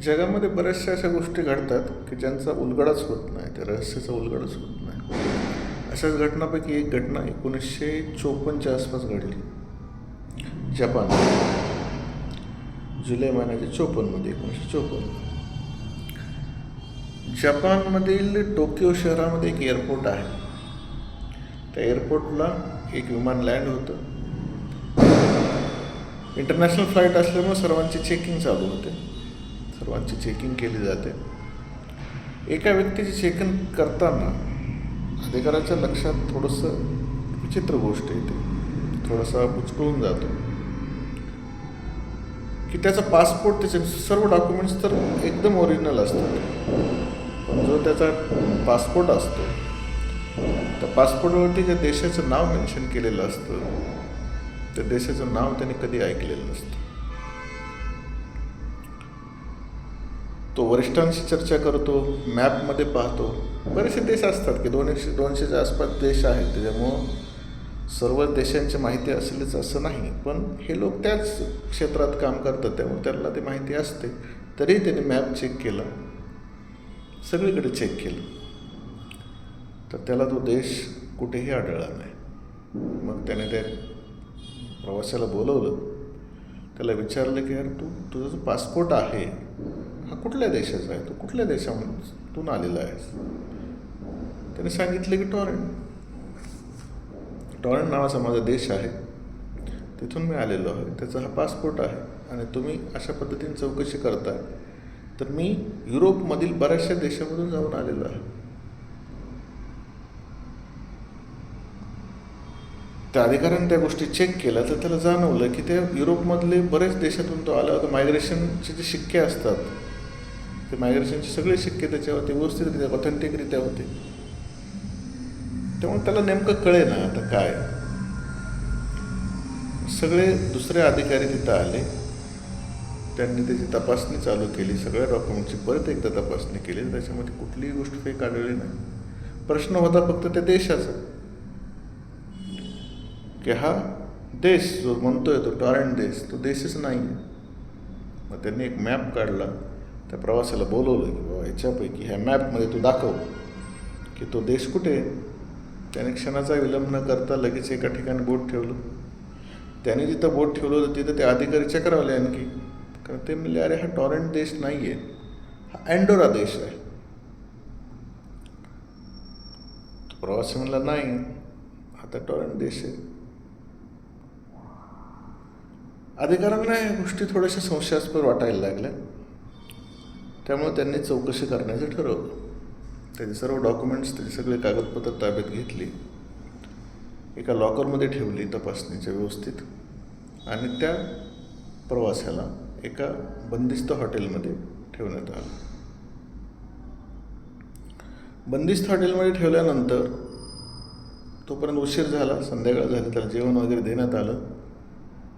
जगामध्ये बऱ्याचशा अशा गोष्टी घडतात की ज्यांचा उलगडाच होत नाही त्या रहस्याचा उलगडाच होत नाही. अशाच घटनापैकी एक घटना एकोणीसशे चोपन्नच्या आसपास घडली. जपान. जुलै महिन्याच्या चोपन्नमध्ये एकोणीसशे चोपन्न. जपानमधील टोकियो शहरामध्ये एक एअरपोर्ट आहे. त्या एअरपोर्टला एक विमान लँड होतं. इंटरनॅशनल फ्लाईट असल्यामुळे सर्वांची चेकिंग चालू होते. सर्वांची चेकिंग केली जाते. एका व्यक्तीची चेकिंग करताना अधिकाऱ्याच्या लक्षात थोडंसं विचित्र गोष्ट येते. थोडासा बुचकळून जातो. की त्याचा पासपोर्ट त्याचे सर्व डॉक्युमेंट्स तर एकदम ओरिजिनल असतात. पण जो त्याचा पासपोर्ट असतो त्या पासपोर्टवरती ज्या देशाचं नाव मेन्शन केलेलं असतं त्या देशाचं नाव त्याने कधी ऐकलेलं नसतं. तो वरिष्ठांशी चर्चा करतो मॅपमध्ये पाहतो. बरेचसे देश असतात की दोनशे दोनशेच्या आसपास देश आहेत. त्याच्यामुळं सर्व देशांची माहिती असेलच असं नाही. पण हे लोक त्याच क्षेत्रात काम करतात त्यामुळे त्यांना ती माहिती असते. तरी त्यांनी मॅप चेक केला. सगळीकडे चेक केलं. तर त्याला तो देश कुठेही आढळला नाही. मग त्याने त्या प्रवाशाला बोलवलं. त्याला विचारलं की यार तू तुझा जो पासपोर्ट आहे. हा कुठल्या देशाचा आहे? तू कुठल्या देशामधून आलेला आहेस? त्याने सांगितलं की टॉरेंट टॉरेंट नावाचा माझा देश आहे. तिथून मी आलेलो आहे. त्याचा हा पासपोर्ट आहे. आणि तुम्ही अशा पद्धतीने चौकशी करताय. तर मी युरोपमधील बऱ्याचशा देशामधून जाऊन आलेलो आहे. त्या अधिकाऱ्याने त्या गोष्टी चेक केल्या तर त्याला जाणवलं की त्या युरोपमधले बरेच देशातून तो आला होता. मायग्रेशनचे जे शिक्के असतात ते मायग्रेशनचे सगळे शिक्के त्याच्यावरती व्यवस्थितरित्या ऑथेंटिकरित्या होते. त्यामुळे त्याला नेमकं कळे ना आता काय. सगळे दुसरे अधिकारी तिथं आले. त्यांनी त्याची तपासणी चालू केली. सगळ्या डॉक्युमेंटची परत एकदा तपासणी केली. त्याच्यामध्ये कुठलीही गोष्ट काही काढलेली नाही. प्रश्न होता फक्त त्या देशाचा. की हा देश जो म्हणतोय तो टॉरेंट देश तो देशच नाही मग त्यांनी एक मॅप काढला. त्या प्रवासाला बोलवलं की बाबा याच्यापैकी ह्या मॅपमध्ये तू दाखव की तो देश कुठे आहे? त्याने क्षणाचा विलंब न करता लगेच एका ठिकाणी बोट ठेवलं. त्याने जिथं बोट ठेवलं होतं तिथं ते अधिकारी चक्रावले आणखी. कारण ते म्हणले अरे हा टॉरेंट देश नाही आहे हा अँडोरा देश आहे. प्रवासी म्हणला नाही आता टॉरेंट देश आहे. अधिकाऱ्यांना या गोष्टी थोड्याशा संशयास्पद वाटायला लागल्या. त्यामुळे त्यांनी चौकशी करण्याचं ठरवलं. त्याचे सर्व डॉक्युमेंट्स त्याचे सगळे कागदपत्र ताब्यात घेतली. एका लॉकरमध्ये ठेवली तपासणीच्या व्यवस्थित. आणि त्या प्रवासाला एका बंदिस्त हॉटेलमध्ये ठेवण्यात आलं. बंदिस्त हॉटेलमध्ये ठेवल्यानंतर तोपर्यंत उशीर झाला संध्याकाळ झाली त्याला जेवण वगैरे देण्यात आलं.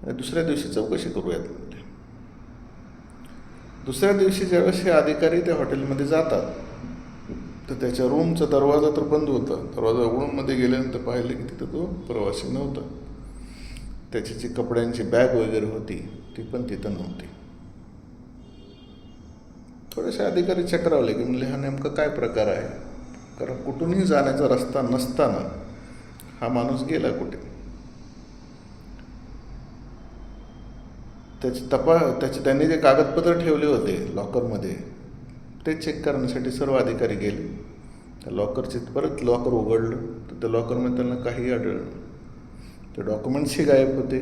आणि दुसऱ्या दिवशी चौकशी करूयात. दुसऱ्या दिवशी ज्यावेळेस हे अधिकारी त्या हॉटेलमध्ये जातात तर त्याच्या रूमचा दरवाजा तर बंद होता. दरवाजा उघडून मध्ये गेल्यानंतर पाहिलं की तिथं तो प्रवासी नव्हता. त्याची जी कपड्यांची बॅग वगैरे होती ती पण तिथं नव्हती. थोडेसे अधिकारी चक्रावले की म्हणले हा नेमका काय प्रकार आहे? कारण कुठूनही जाण्याचा रस्ता नसताना हा माणूस गेला कुठे? त्याची तपा त्याचे त्यांनी जे कागदपत्र ठेवले होते लॉकरमध्ये ते चेक करण्यासाठी सर्व अधिकारी गेले. त्या लॉकरचे परत लॉकर उघडलं. तर त्या लॉकरमध्ये त्यांना काहीही आढळलं ते डॉक्युमेंट्सही गायब होते.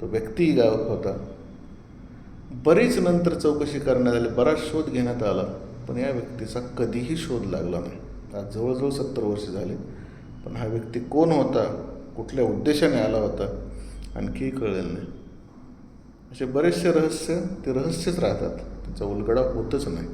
तो व्यक्तीही गायब होता. बरीच नंतर चौकशी करण्यात आली. बराच शोध घेण्यात आला. पण या व्यक्तीचा कधीही शोध लागला नाही. आज जवळजवळ सत्तर वर्ष झाले. पण हा व्यक्ती कोण होता? कुठल्या उद्देशाने आला होता? आणखीही कळलेलं नाही. असे बरेचसे रहस्य ते रहस्यच राहतात. त्याचा उलगडा होतच नाही.